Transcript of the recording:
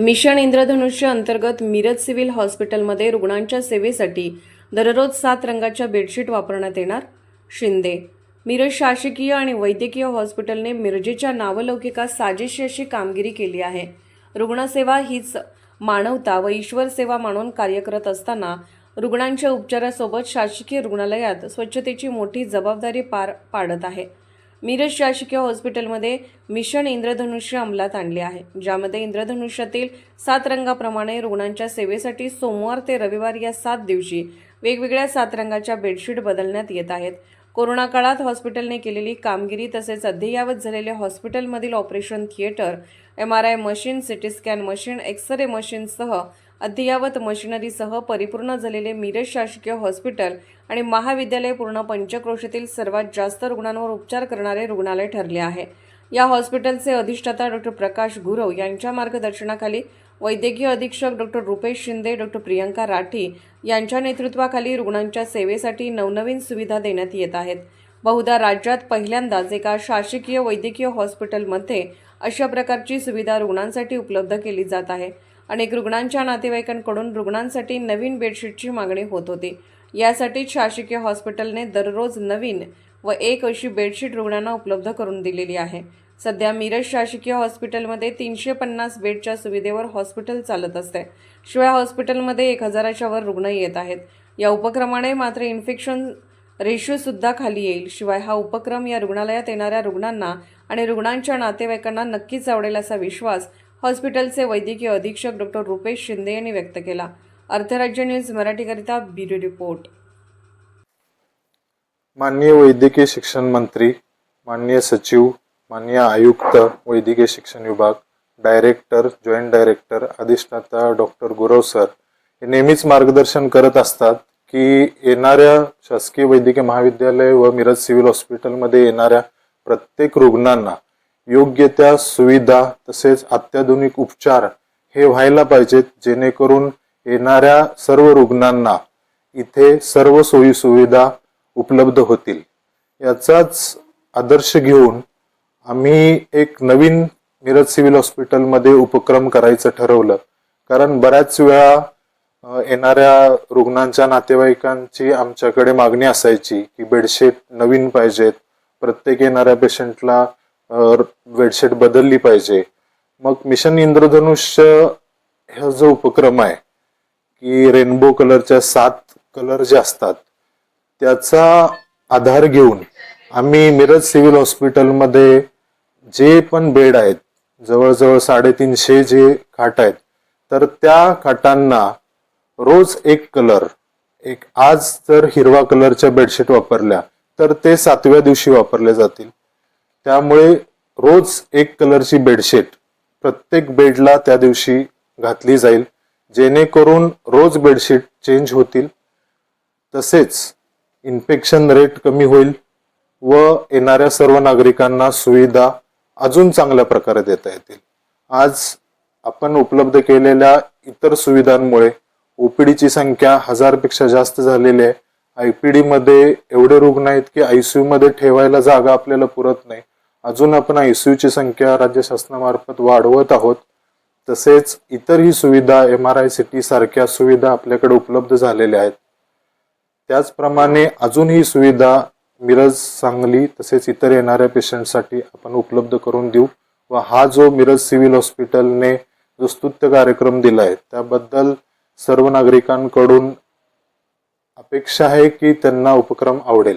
Mission इंद्रधनुष्य अंतर्गत Miraj civil हॉस्पिटलमध्ये रुग्णांच्या सेवेसाठी दररोज सात रंगाच्या बेडशीट वापरण्यात येणार. शिंदे मिरज शासकीय आणि वैद्यकीय हॉस्पिटलने मिरजेच्या नावलौकिकात साजेशी अशी कामगिरी केली आहे. रुग्णसेवा हीच मानवता व ईश्वर सेवा मानून कार्य करत असताना रुग्णांच्या उपचारासोबत शासकीय रुग्णालयात स्वच्छतेची मोठी जबाबदारी पार पाडत आहे. मिरज शासकीय हॉस्पिटलमध्ये मिशन इंद्रधनुष्य अंमलात आणले आहे ज्यामध्ये इंद्रधनुष्यातील सात रंगाप्रमाणे रुग्णांच्या सेवेसाठी सोमवार ते रविवार या सात दिवशी वेगवेगळ्या सात रंगाच्या बेडशीट बदलण्यात येत आहेत. कोरोना काळात हॉस्पिटलने केलेली कामगिरी तसेच अद्ययावत झालेले हॉस्पिटलमधील operation theatre M R I machine CT scan machine X ray मशीनसह अद्ययावत मशिनरीसह परिपूर्ण झालेले मिरज शासकीय हॉस्पिटल आणि महाविद्यालय पूर्ण पंचक्रोशीतील सर्वात जास्त रुग्णांवर उपचार करणारे रुग्णालय ठरले आहे. या हॉस्पिटलचे अधिष्ठाता डॉक्टर प्रकाश गुरव यांच्या मार्गदर्शनाखाली वैद्यकीय अधीक्षक डॉक्टर रुपेश शिंदे डॉक्टर प्रियंका राठी यांच्या नेतृत्वाखाली रुग्णांच्या सेवेसाठी नवनवीन सुविधा देण्यात येत आहेत. बहुधा राज्यात पहिल्यांदाच एका शासकीय वैद्यकीय हॉस्पिटलमध्ये अशा प्रकारची सुविधा रुग्णांसाठी उपलब्ध केली जात आहे. अनेक रुग्णांच्या नातेवाईकांकडून रुग्णांसाठी नवीन बेडशीटची मागणी होत होती. यासाठी शासकीय हॉस्पिटलने दररोज नवीन व एक अशी बेडशीट रुग्णांना उपलब्ध करून दिलेली आहे. सध्या मिरज शासकीय हॉस्पिटलमध्ये तीनशे पन्नास बेडच्या सुविधेवर हॉस्पिटल चालत असते. शिवाय हॉस्पिटलमध्ये एक हजाराच्या वर रुग्ण येत आहेत. या उपक्रमाने मात्र इन्फेक्शन रेशोसुद्धा खाली येईल. शिवाय हा उपक्रम या रुग्णालयात येणाऱ्या रुग्णांना आणि रुग्णांच्या नातेवाईकांना नक्कीच आवडेल असा विश्वास हॉस्पिटलचे वैद्यकीय अधीक्षक डॉक्टर रुपेश शिंदे यांनी व्यक्त केला. अर्थराज्य न्यूज मराठीकरिता ब्युरो रिपोर्ट. माननीय वैद्यकीय शिक्षण मंत्री माननीय सचिव माननीय आयुक्त वैद्यकीय शिक्षण विभाग डायरेक्टर जॉईंट डायरेक्टर अधिष्ठाता डॉक्टर गुरव सर हे नेहमीच मार्गदर्शन करत असतात की येणाऱ्या शासकीय वैद्यकीय महाविद्यालय व मिरज सिव्हिल हॉस्पिटलमध्ये येणाऱ्या प्रत्येक रुग्णांना योग्य त्या सुविधा तसेच अत्याधुनिक उपचार हे व्हायला पाहिजेत जेणेकरून येणाऱ्या सर्व रुग्णांना इथे सर्व सोयी सुविधा उपलब्ध होतील. याचाच आदर्श घेऊन आम्ही एक नवीन मिरज सिव्हिल हॉस्पिटलमध्ये उपक्रम करायचं ठरवलं. कारण बऱ्याच वेळा येणाऱ्या रुग्णांच्या नातेवाईकांची आमच्याकडे मागणी असायची की बेडशीट नवीन पाहिजेत. प्रत्येक येणाऱ्या पेशंटला बेडशीट बदलली पाहिजे. मग मिशन इंद्रधनुष्य हा जो उपक्रम आहे की रेनबो कलरच्या सात कलर जे असतात त्याचा आधार घेऊन आम्ही मिरज सिव्हिल हॉस्पिटलमध्ये जे पण बेड आहेत जवळजवळ साडेतीनशे जे खाट आहेत तर त्या खाटांना रोज एक कलर एक आज जर हिरवा कलरच्या बेडशीट वापरल्या तर ते सातव्या दिवशी वापरले जातील. त्यामुळे रोज एक कलरची बेडशीट प्रत्येक बेडला त्या दिवशी घातली जाईल जेणेकरून रोज बेडशीट चेंज होतील. तसेच इन्फेक्शन रेट कमी होईल व येणाऱ्या सर्व नागरिकांना सुविधा अजून चांगल्या प्रकारे देता येतील. आज आपण उपलब्ध केलेल्या इतर सुविधांमुळे ओपीडीची संख्या हजारपेक्षा जास्त झालेली आहे. आयपीडी मध्ये एवढे रुग्ण आहेत की आयसीयू मध्ये ठेवायला जागा आपल्याला पुरत नाही. अजून आपण आय सी यूची संख्या राज्य शासनामार्फत वाढवत आहोत. तसेच इतरही सुविधा एम आर आय सिटी सारख्या सुविधा आपल्याकडे उपलब्ध झालेल्या आहेत. त्याचप्रमाणे अजून ही सुविधा मिरज सांगली तसेच इतर येणाऱ्या पेशंटसाठी आपण उपलब्ध करून देऊ. व हा जो मिरज सिव्हिल हॉस्पिटलने जो स्तुत्य कार्यक्रम दिला आहे त्याबद्दल सर्व नागरिकांकडून अपेक्षा आहे की त्यांना उपक्रम आवडेल.